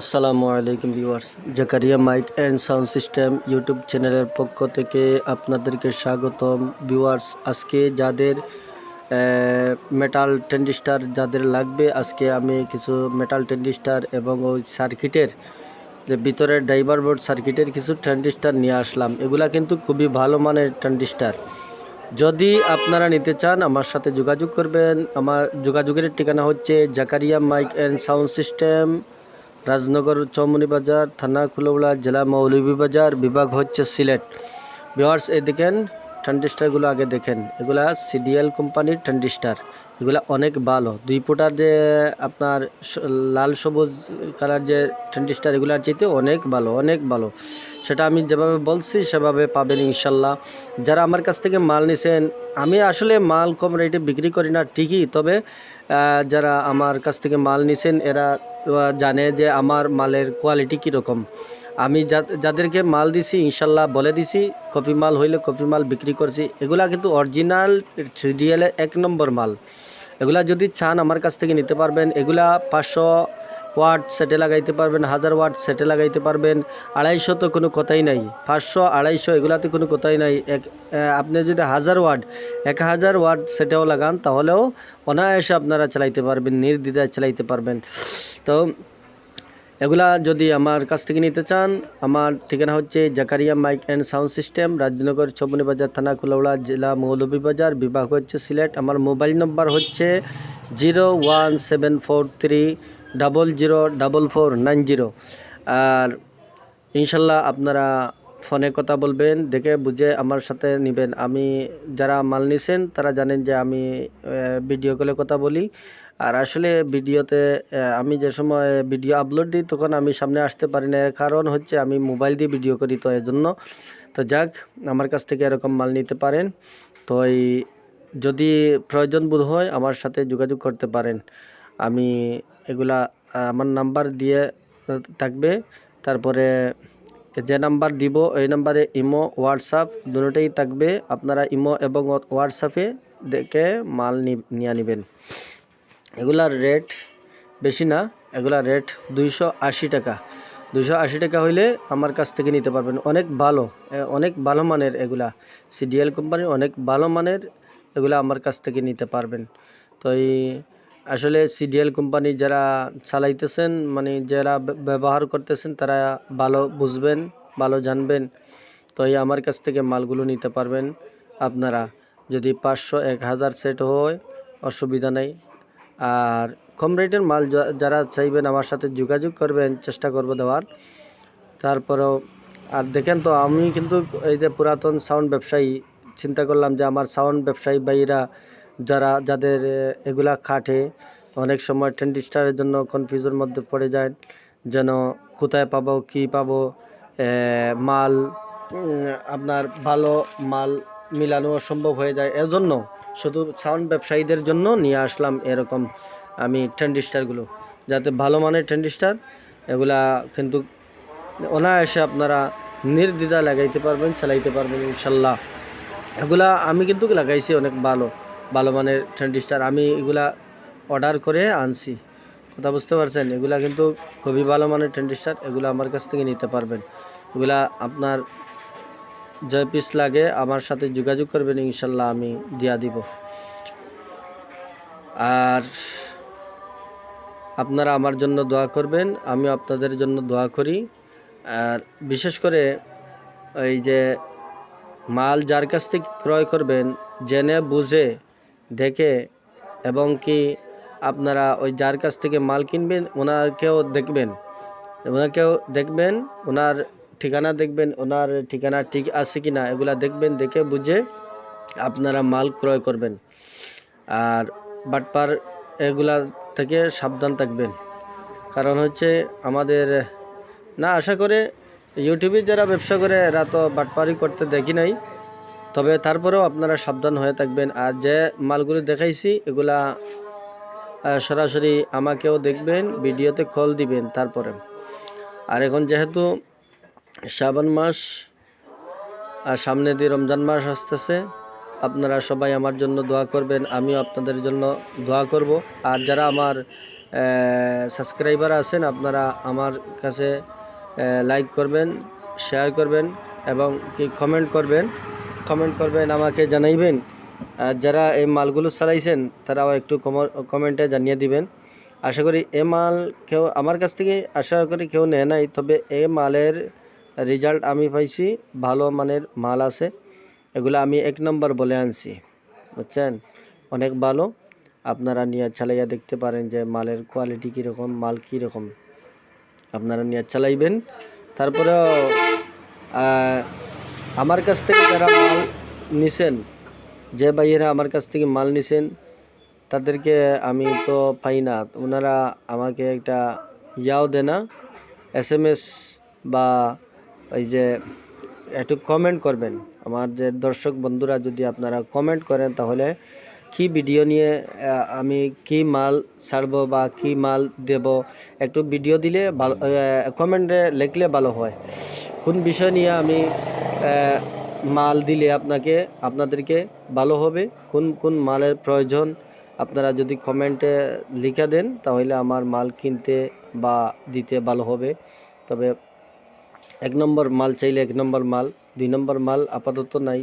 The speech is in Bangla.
আসসালামু আলাইকুম viewers, Zakaria mike and sound system YouTube চ্যানেলের পক্ষ থেকে আপনাদেরকে স্বাগতম। ভিউয়ার্স, আজকে যাদের মেটাল টেন্ডিস্টার যাদের লাগবে, আজকে আমি কিছু মেটাল টেন্ডিস্টার এবং ওই সার্কিটের যে ভিতরের ড্রাইভার বোর্ড সার্কিটের কিছু ট্রেন্ডিস্টার নিয়ে আসলাম। এগুলা কিন্তু খুবই ভালো মানের ট্রেন্ডিস্টার যদি আপনারা নিতে চান, আমার সাথে যোগাযোগ করবেন। আমার যোগাযোগের ঠিকানা হচ্ছে Zakaria mike and sound system Rajnagar Choumoni Bazar, থানা কুলৌড়া জেলা মৌলভীবাজার বিভাগ হচ্ছে সিলেট। ভিওয়ার্স এই দেখেন ট্রানজিস্টারগুলো আগে দেখেন। এগুলা সিডিএল কোম্পানির ট্রানজিস্টার এগুলা অনেক ভালো। দুই ফুটার যে, আপনার লাল সবুজ কালার যে ট্রানজিস্টার এগুলার চাইতে অনেক ভালো অনেক ভালো। সেটা আমি যেভাবে বলছি, সেভাবে পাবেন ইনশাল্লাহ। যারা আমার কাছ থেকে মাল নিছেন, আমি আসলে মাল কম রেটে বিক্রি করি না, ঠিকই। তবে যারা আমার কাছ থেকে মাল নিছেন, এরা জানে যে আমার মালের কোয়ালিটি কীরকম। আমি যাদেরকে মাল দিছি, ইনশাল্লাহ বলে দিছি, কপি মাল হইলে কপি মাল বিক্রি করছি। এগুলা কিন্তু অরিজিনাল সিরিয়ালের এক নম্বর মাল। এগুলা যদি চান আমার কাছ থেকে নিতে পারবেন। এগুলা পাঁচশো ওয়াট সেটে লাগাইতে পারবেন, হাজার ওয়াট সেটে লাগাইতে পারবেন, আড়াইশো তো কোনো কথাই নাই, পাঁচশো, আড়াইশো এগুলাতে কোনো কথাই নাই, এক আপনি যদি হাজার ওয়াট, এক হাজার ওয়াট সেটাও লাগান তাহলেও অনায়াসে আপনারা চালাইতে পারবেন, নির্দ্বিধায় চালাইতে পারবেন। তো এগুলা যদি আমার কাছ থেকে নিতে চান, আমার ঠিকানা হচ্ছে Zakaria mike and sound system, Rajnagar Choumoni Bazar, থানা কুলাউড়া, জেলা মৌলভীবাজার বিভাগ হচ্ছে সিলেট, আমার মোবাইল নম্বর হচ্ছে zero one seven four three double zero double four nine zero. আর ইনশাল্লাহ আপনারা ফোনে কথা বলবেন, দেখে বুঝে আমার সাথে নেবেন। আমি যারা মাল নিছেন, তারা জানেন যে আমি ভিডিও কলে কথা বলি। আর আসলে ভিডিওতে আমি যে সময় ভিডিও আপলোড দিই, তখন আমি সামনে আসতে পারি না। এর কারণ হচ্ছে আমি মোবাইল দিয়ে ভিডিও করি, তো জন্য তো যাক, আমার কাছ থেকে এরকম মাল নিতে পারেন। তো এই, যদি প্রয়োজন বোধ হয়, আমার সাথে যোগাযোগ করতে পারেন। আমি এগুলা আমার নাম্বার দিয়ে থাকবে। তারপরে যে নাম্বার দিব, এই নাম্বারে ইমো, হোয়াটসঅ্যাপ দুটোই থাকবে। আপনারা ইমো এবং হোয়াটসঅ্যাপে দেখে মাল নিয়ে নেবেন। এগুলার রেট বেশি না এগুলার রেট দুইশো আশি টাকা। দুইশো আশি টাকা হইলে আমার কাছ থেকে নিতে পারবেন। অনেক ভালো অনেক ভালো মানের এগুলা। সিডিএল কোম্পানির অনেক ভালো মানের এগুলা আমার কাছ থেকে নিতে পারবেন। তো এই আসলে সিডিএল কোম্পানি যারা চালাইতেছেন মানে যারা ব্যবহার করতেছেন, তারা ভালো বুঝবেন, ভালো জানবেন। তো এই আমার কাছ থেকে মালগুলো নিতে পারবেন আপনারা। যদি পাঁচশো, এক হাজার সেট হয়, অসুবিধা নেই। আর কম রেটের মাল যারা চাইবেন আমার সাথে যোগাযোগ করবেন, চেষ্টা করব দেওয়ার। তারপরেও, আর দেখেন তো, আমি কিন্তু এই যে পুরাতন সাউন্ড ব্যবসায়ী, চিন্তা করলাম যে আমার সাউন্ড ব্যবসায়ী ভাইরা যারা, যাদের এগুলা খাটে, অনেক সময় ট্রেন্ডিস্টারের জন্য কনফিউজের মধ্যে পড়ে যায়, যেন কোথায় পাবো, কি পাবো মাল আপনার ভালো মাল মিলানো সম্ভব হয়ে যায়। এজন্য শুধু সাউন্ড ব্যবসায়ীদের জন্য নিয়ে আসলাম এরকম আমি ট্রেন্ডিস্টারগুলো যাতে ভালো মানের ট্রেন্ডিস্টার এগুলা কিন্তু অনায়াসে আপনারা নির্দ্বিধা লাগাইতে পারবেন, চালাইতে পারবেন ইনশাল্লাহ। এগুলা আমি কিন্তু লাগাইছি অনেক ভালো। ভালো মানের ট্রেন্ডিস্টার আমি এগুলা অর্ডার করে আনছি। কথা বুঝতে পারছেন? এগুলা কিন্তু খুবই ভালো মানের ট্রেন্ডিস্টার এগুলো আমার কাছ থেকে নিতে পারবেন। এগুলা আপনার যে পিস লাগে, আমার সাথে যোগাযোগ করবেন, ইনশাল্লাহ আমি দিয়া দিব। আর আপনারা আমার জন্য দোয়া করবেন আমি আপনাদের জন্য দোয়া করি। আর বিশেষ করে এই যে মাল যার কাছ থেকে ক্রয় করবেন, জেনে বুঝে দেখে এবং কি আপনারা ওই যার কাছ থেকে মাল কিনবেন, ওনাকেও দেখবেন। ওনাকেও দেখবেন, ওনার ঠিকানা দেখবেন, ওনার ঠিকানা ঠিক আছে কি না এগুলা দেখবেন, দেখে বুঝে আপনারা মাল ক্রয় করবেন। আর বাটপার এগুলা থেকে সাবধান থাকবেন। কারণ হচ্ছে আমাদের, না, আশা করে ইউটিউবে যারা ব্যবসা করে, এরা তো বাটপারি করতে দেখি নাই। তবে তারপরেও আপনারা সাবধান হয়ে থাকবেন। আর যে মালগুলো দেখাইছি, এগুলা সরাসরি আমাকেও দেখবেন, ভিডিওতে কল দিবেন তারপরে। আর এখন যেহেতু শ্রাবণ মাস, আর সামনে দিয়ে রমজান মাস আসতেছে, আপনারা সবাই আমার জন্য দোয়া করবেন, আমিও আপনাদের জন্য দোয়া করব। আর যারা আমার সাবস্ক্রাইবার আছেন, আপনারা আমার কাছে লাইক করবেন, শেয়ার করবেন, এবং কি কমেন্ট করবেন কমেন্ট করবেন, আমাকে জানাইবেন। আর যারা এই মালগুলো চালাইছেন, তারাও একটু কমেন্টে জানিয়ে দিবেন। আশা করি এ মাল কেউ, আমার কাছ থেকে আশা করি কেউ নেয় নাই, তবে এ মালের রেজাল্ট আমি পাইছি, ভালো মানের মাল আছে। এগুলো আমি এক নম্বর বলে আনছি, বুঝছেন? অনেক ভালো। আপনারা নিয়ে চালাইয়া দেখতে পারেন যে মালের কোয়ালিটি কীরকম, মাল কীরকম। আপনারা নিয়ে চালাইবেন। তারপরেও আমার কাছ থেকে যারা মাল নিছেন, যে ভাইয়েরা আমার কাছ থেকে মাল নিছেন, তাদেরকে আমি তো পাই না। ওনারা আমাকে একটা ইয়াও দেয় না এস এম এস বা ওই যে একটু কমেন্ট করবেন। আমার যে দর্শক বন্ধুরা যদি আপনারা কমেন্ট করেন, তাহলে কি ভিডিও নিয়ে আমি কি মাল ছাড়বো বা কি মাল দেব, একটু ভিডিও দিলে ভালো কমেন্টে লিখলে ভালো হয়। কোন বিষয় নিয়ে আমি মাল দিলে আপনাকে, আপনাদেরকে ভালো হবে? কোন কোন মালের প্রয়োজন? আপনারা যদি কমেন্টে লিখে দেন, তাহলে আমার মাল কিনতে বা দিতে ভালো হবে। তবে এক নম্বর মাল চাইলে এক নম্বর মাল, দুই নম্বর মাল আপাতত নাই।